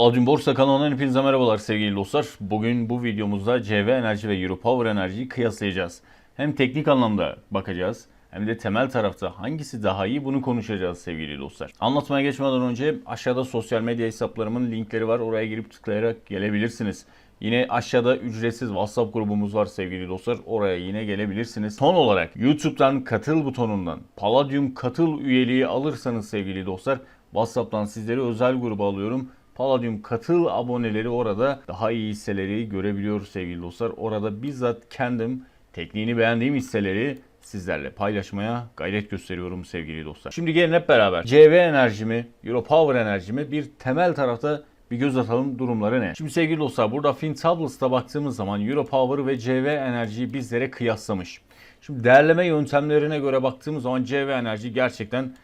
Palladium Borsa kanalından hepinize merhabalar sevgili dostlar. Bugün bu videomuzda CV Enerji ve Europower Enerji'yi kıyaslayacağız. Hem teknik anlamda bakacağız hem de temel tarafta hangisi daha iyi bunu konuşacağız sevgili dostlar. Anlatmaya geçmeden önce aşağıda sosyal medya hesaplarımın linkleri var. Oraya girip tıklayarak gelebilirsiniz. Yine aşağıda ücretsiz WhatsApp grubumuz var sevgili dostlar. Oraya yine gelebilirsiniz. Son olarak YouTube'dan katıl butonundan Palladium katıl üyeliği alırsanız sevgili dostlar WhatsApp'tan sizleri özel gruba alıyorum. Palladium katıl aboneleri orada daha iyi hisseleri görebiliyor sevgili dostlar. Orada bizzat kendim tekniğini beğendiğim hisseleri sizlerle paylaşmaya gayret gösteriyorum sevgili dostlar. Şimdi gelin hep beraber CV enerjimi, Europower enerjimi bir temel tarafta bir göz atalım durumları ne? Şimdi sevgili dostlar burada FinTables'ta baktığımız zaman Europower ve CV enerjiyi bizlere kıyaslamış. Şimdi değerleme yöntemlerine göre baktığımız zaman CV enerji gerçekten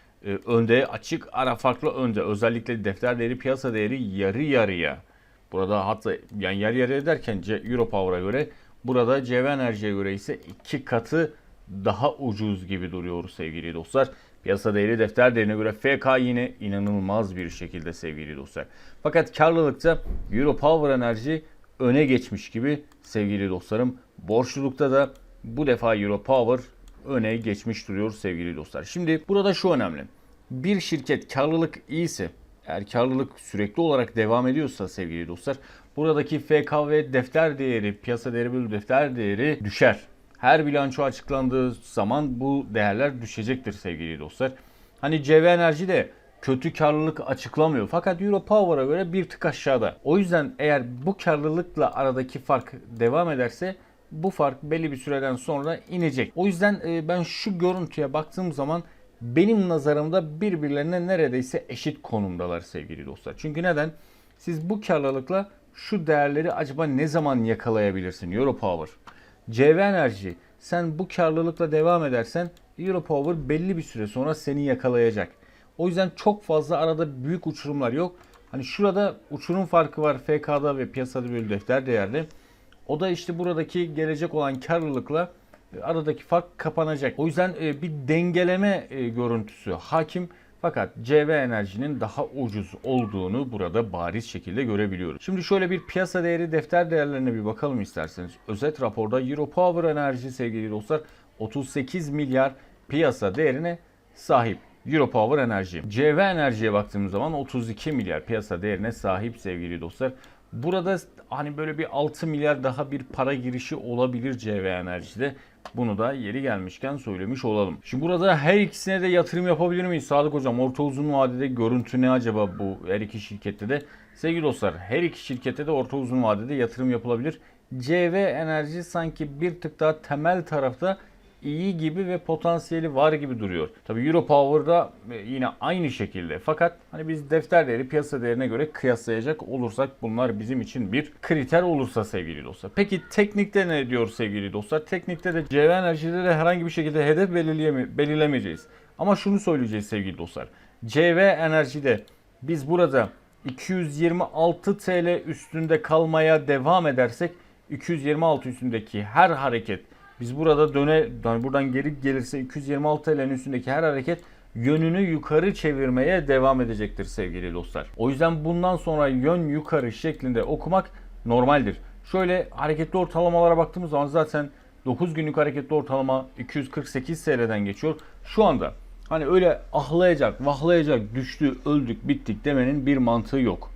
önde açık ara farklı önde. Özellikle defter değeri piyasa değeri yarı yarıya. Burada hatta yani yarı yarıya derken C- Europower'a göre burada CV enerjiye göre ise iki katı daha ucuz gibi duruyor sevgili dostlar. Piyasa değeri defter değerine göre FK yine inanılmaz bir şekilde sevgili dostlar. Fakat karlılıkta Europower enerji öne geçmiş gibi sevgili dostlarım. Borçlulukta da bu defa Europower öne geçmiş duruyor sevgili dostlar. Şimdi burada şu önemli. Bir şirket karlılık iyiyse, eğer karlılık sürekli olarak devam ediyorsa sevgili dostlar, buradaki FK ve defter değeri, piyasa değeri bölü defter değeri düşer. Her bilanço açıklandığı zaman bu değerler düşecektir sevgili dostlar. Hani CV Enerji de kötü karlılık açıklamıyor. Fakat Europower'a göre bir tık aşağıda. O yüzden eğer bu karlılıkla aradaki fark devam ederse bu fark belli bir süreden sonra inecek. O yüzden e, ben şu görüntüye baktığım zaman benim nazarımda birbirlerine neredeyse eşit konumdalar sevgili dostlar. Çünkü neden? Siz bu karlılıkla şu değerleri acaba ne zaman yakalayabilirsin? Europower. CV Enerji sen bu karlılıkla devam edersen Europower belli bir süre sonra seni yakalayacak. O yüzden çok fazla arada büyük uçurumlar yok. Hani şurada uçurum farkı var FK'da ve piyasada bölü defter değerde. O da işte buradaki gelecek olan karlılıkla e, aradaki fark kapanacak. O yüzden e, bir dengeleme e, görüntüsü hakim. Fakat CV enerjinin daha ucuz olduğunu burada bariz şekilde görebiliyoruz. Şimdi şöyle bir piyasa değeri defter değerlerine bir bakalım isterseniz. Özet raporda Europower Enerji sevgili dostlar 38 milyar piyasa değerine sahip. Europower Enerji. CV Enerji'ye baktığımız zaman 32 milyar piyasa değerine sahip sevgili dostlar. Burada hani böyle bir 6 milyar daha bir para girişi olabilir CV Enerji'de. Bunu da yeri gelmişken söylemiş olalım. Şimdi burada her ikisine de yatırım yapabilir miyiz Sadık Hocam? Orta uzun vadede görüntü ne acaba bu her iki şirkette de? Sevgili dostlar her iki şirkette de orta uzun vadede yatırım yapılabilir. CV Enerji sanki bir tık daha temel tarafta iyi gibi ve potansiyeli var gibi duruyor. Tabi Europower'da e, yine aynı şekilde. Fakat hani biz defter değeri piyasa değerine göre kıyaslayacak olursak bunlar bizim için bir kriter olursa sevgili dostlar. Peki teknikte ne diyor sevgili dostlar? Teknikte de CV enerjide de herhangi bir şekilde hedef belirleyeme, belirlemeyeceğiz. Ama şunu söyleyeceğiz sevgili dostlar. CV enerjide biz burada 226 TL üstünde kalmaya devam edersek 226 üstündeki her hareket biz burada döne yani buradan geri gelirse 226 TL'nin üstündeki her hareket yönünü yukarı çevirmeye devam edecektir sevgili dostlar. O yüzden bundan sonra yön yukarı şeklinde okumak normaldir. Şöyle hareketli ortalamalara baktığımız zaman zaten 9 günlük hareketli ortalama 248 TL'den geçiyor. Şu anda hani öyle ahlayacak, vahlayacak, düştü, öldük, bittik demenin bir mantığı yok.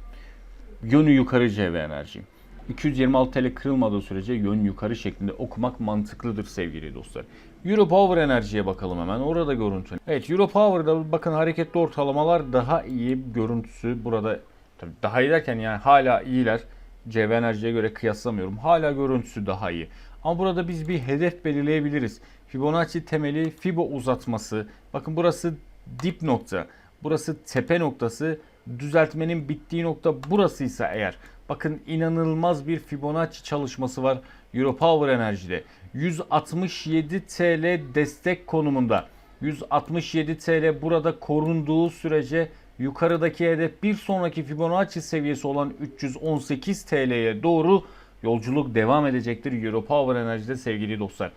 Yönü yukarı CV enerji. 226 TL kırılmadığı sürece yön yukarı şeklinde okumak mantıklıdır sevgili dostlar. Europower enerjiye bakalım hemen. Orada görüntü. Evet Europower'da bakın hareketli ortalamalar daha iyi görüntüsü burada. Tabii daha iyi derken yani hala iyiler. CV enerjiye göre kıyaslamıyorum. Hala görüntüsü daha iyi. Ama burada biz bir hedef belirleyebiliriz. Fibonacci temeli Fibo uzatması. Bakın burası dip nokta. Burası tepe noktası. Düzeltmenin bittiği nokta burasıysa eğer Bakın inanılmaz bir Fibonacci çalışması var Europower Enerji'de. 167 TL destek konumunda. 167 TL burada korunduğu sürece yukarıdaki hedef bir sonraki Fibonacci seviyesi olan 318 TL'ye doğru yolculuk devam edecektir Europower Enerji'de sevgili dostlar.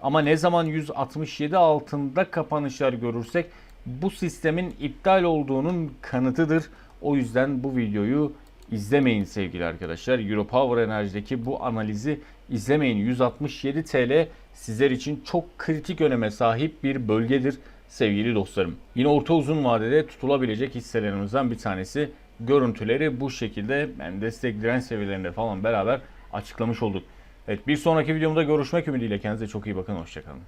Ama ne zaman 167 altında kapanışlar görürsek bu sistemin iptal olduğunun kanıtıdır. O yüzden bu videoyu izlemeyin sevgili arkadaşlar. Europower Enerji'deki bu analizi izlemeyin. 167 TL sizler için çok kritik öneme sahip bir bölgedir sevgili dostlarım. Yine orta uzun vadede tutulabilecek hisselerimizden bir tanesi. Görüntüleri bu şekilde yani destek direnç seviyelerinde falan beraber açıklamış olduk. Evet bir sonraki videomda görüşmek ümidiyle kendinize çok iyi bakın. Hoşçakalın.